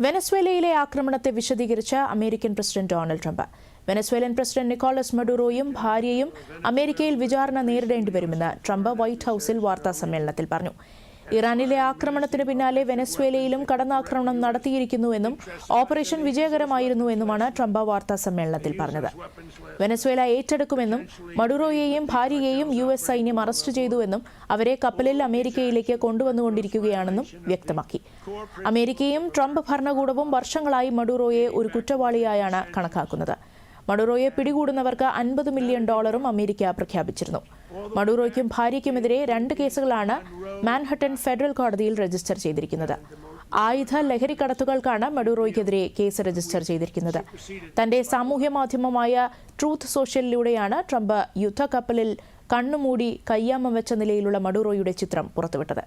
വെനസ്വേലയിലെ ആക്രമണത്തെ വിശദീകരിച്ച American president Donald Trump. Venezuelan president Nicolas മഡുറോയും ഭാര്യയും അമേരിക്കയിൽ വിചാരണ നേരിടേണ്ടി വരുമെന്ന് ട്രംപ് വൈറ്റ് ഹൌസിൽ വാർത്താ സമ്മേളനത്തിൽ പറഞ്ഞു. ഇറാനിലെ ആക്രമണത്തിന് പിന്നാലെ വെനസ്വേലയിലും കടന്നാക്രമണം നടത്തിയിരിക്കുന്നുവെന്നും ഓപ്പറേഷൻ വിജയകരമായിരുന്നുവെന്നുമാണ് ട്രംപ് വാർത്താ സമ്മേളനത്തിൽ പറഞ്ഞത്. വെനസ്വേല ഏറ്റെടുക്കുമെന്നും മഡുറോയെയും ഭാര്യയെയും യു എസ് സൈന്യം അറസ്റ്റ് ചെയ്തുവെന്നും അവരെ കപ്പലിൽ അമേരിക്കയിലേക്ക് കൊണ്ടുവന്നുകൊണ്ടിരിക്കുകയാണെന്നും വ്യക്തമാക്കി. അമേരിക്കയും ട്രംപ് ഭരണകൂടവും വർഷങ്ങളായി മഡുറോയെ ഒരു കുറ്റവാളിയായാണ് കണക്കാക്കുന്നത്. മഡുറോയെ പിടികൂടുന്നവർക്ക് അൻപത് മില്യൺ ഡോളറും അമേരിക്ക പ്രഖ്യാപിച്ചിരുന്നു. മഡുറോയ്ക്കും ഭാര്യയ്ക്കുമെതിരെ രണ്ട് കേസുകളാണ് മാൻഹട്ടൻ ഫെഡറൽ കോടതിയിൽ രജിസ്റ്റർ ചെയ്തിരിക്കുന്നത്. ആയുധ ലഹരി കടത്തുകൾക്കാണ് മഡുറോയ്ക്കെതിരെ കേസ് രജിസ്റ്റർ ചെയ്തിരിക്കുന്നത്. തന്റെ സാമൂഹ്യ മാധ്യമമായ ട്രൂത്ത് സോഷ്യലിലൂടെയാണ് ട്രംപ് യുദ്ധക്കപ്പലിൽ കണ്ണുമൂടി കയ്യാമം വെച്ച നിലയിലുള്ള മഡുറോയുടെ ചിത്രം പുറത്തുവിട്ടത്.